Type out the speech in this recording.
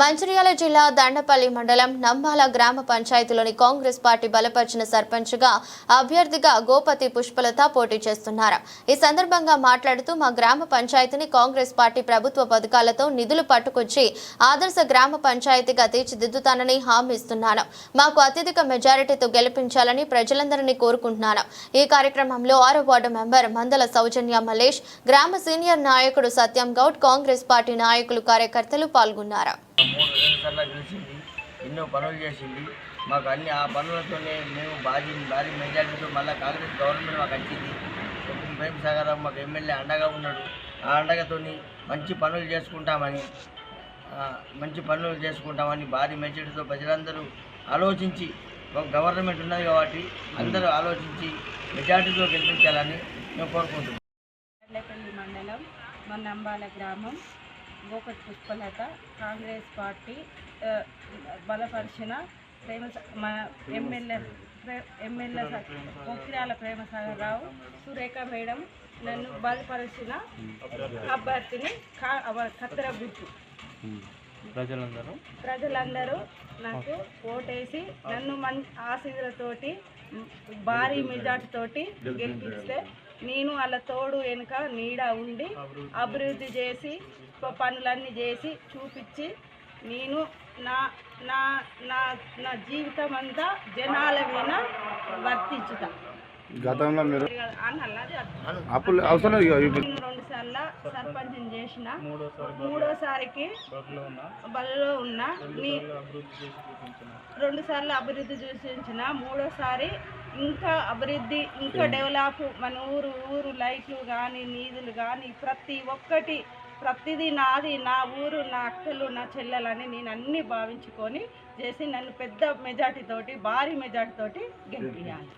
మంచిర్యాల జిల్లా దండపల్లి మండలం నంబాల గ్రామ పంచాయతీలోని కాంగ్రెస్ పార్టీ బలపరిచిన సర్పంచ్గా అభ్యర్థిగా గోపతి పుష్పలత పోటీ చేస్తున్నారు. ఈ సందర్భంగా మాట్లాడుతూ మా గ్రామ పంచాయతీని కాంగ్రెస్ పార్టీ ప్రభుత్వ పథకాలతో నిధులు పట్టుకొచ్చి ఆదర్శ గ్రామ పంచాయతీగా తీర్చిదిద్దుతానని హామీ ఇస్తున్నాను. మాకు అత్యధిక మెజారిటీతో గెలిపించాలని ప్రజలందరినీ కోరుకుంటున్నాను. ఈ కార్యక్రమంలో ఆరో వార్డు మెంబర్ మందల సౌజన్య మలేష్ గ్రామ సీనియర్ నాయకుడు సత్యం గౌడ్ కాంగ్రెస్ పార్టీ నాయకులు కార్యకర్తలు పాల్గొన్నారు. మూడు రెండు సార్లు గెలిచింది ఎన్నో పనులు చేసింది. మాకు అన్ని ఆ పనులతోనే మేము భారీ భారీ మెజార్టీతో మళ్ళీ కాంగ్రెస్ గవర్నమెంట్ మాకు వచ్చింది ఇప్పుడు ప్రేమ్ సాగర్ మాకు ఎమ్మెల్యే అండగా ఉన్నాడు. ఆ అండగతో మంచి పనులు చేసుకుంటామని మంచి పనులు చేసుకుంటామని భారీ మెజార్టీతో ప్రజలందరూ ఆలోచించి ఒక గవర్నమెంట్ ఉన్నది కాబట్టి అందరూ ఆలోచించి మెజార్టీతో గెలిపించాలని మేము కోరుకుంటున్నాం. మండలం మన్నంబాల గ్రామం. గోకట్ పుష్పలత కాంగ్రెస్ పార్టీ బలపరిచిన ప్రేమ మన MLA MLA Pokkirala Premsagar Rao Surekha madam నన్ను బలపరిచిన అభ్యర్థిని కత్తెర గుర్తు ప్రజలందరూ? ప్రజలందరూ నాకు ఓటేసి నన్ను మన్ ఆశీర్వతోటి భారీ మెజార్టీ తోటి గెలిపిస్తే నేను వాళ్ళ తోడు వెనుక నీడ ఉండి అభివృద్ధి చేసి పనులన్నీ చేసి చూపించి నేను నా నా నా నా జీవితం అంతా జనాల మీద వర్తించుతా. గతంలో మీరు. అప్పులు అవసరం రెండు సార్లు సర్పంచ్ చేసిన. మూడోసారికి బలలో ఉన్న. నీ రెండు సార్లు అభివృద్ధి చూసించిన మూడోసారి ఇంకా అభివృద్ధి ఇంకా డెవలప్ మన ఊరు ఊరు లైట్లు కానీ నీధులు కానీ ప్రతి ఒక్కటి ప్రతిదీ నాది నా ఊరు నా అక్కలు నా చెల్లెలని నేను అన్నీ భావించుకొని చేసి నన్ను పెద్ద మెజార్టీ తోటి భారీ మెజార్టీ తోటి గెలిపించాలి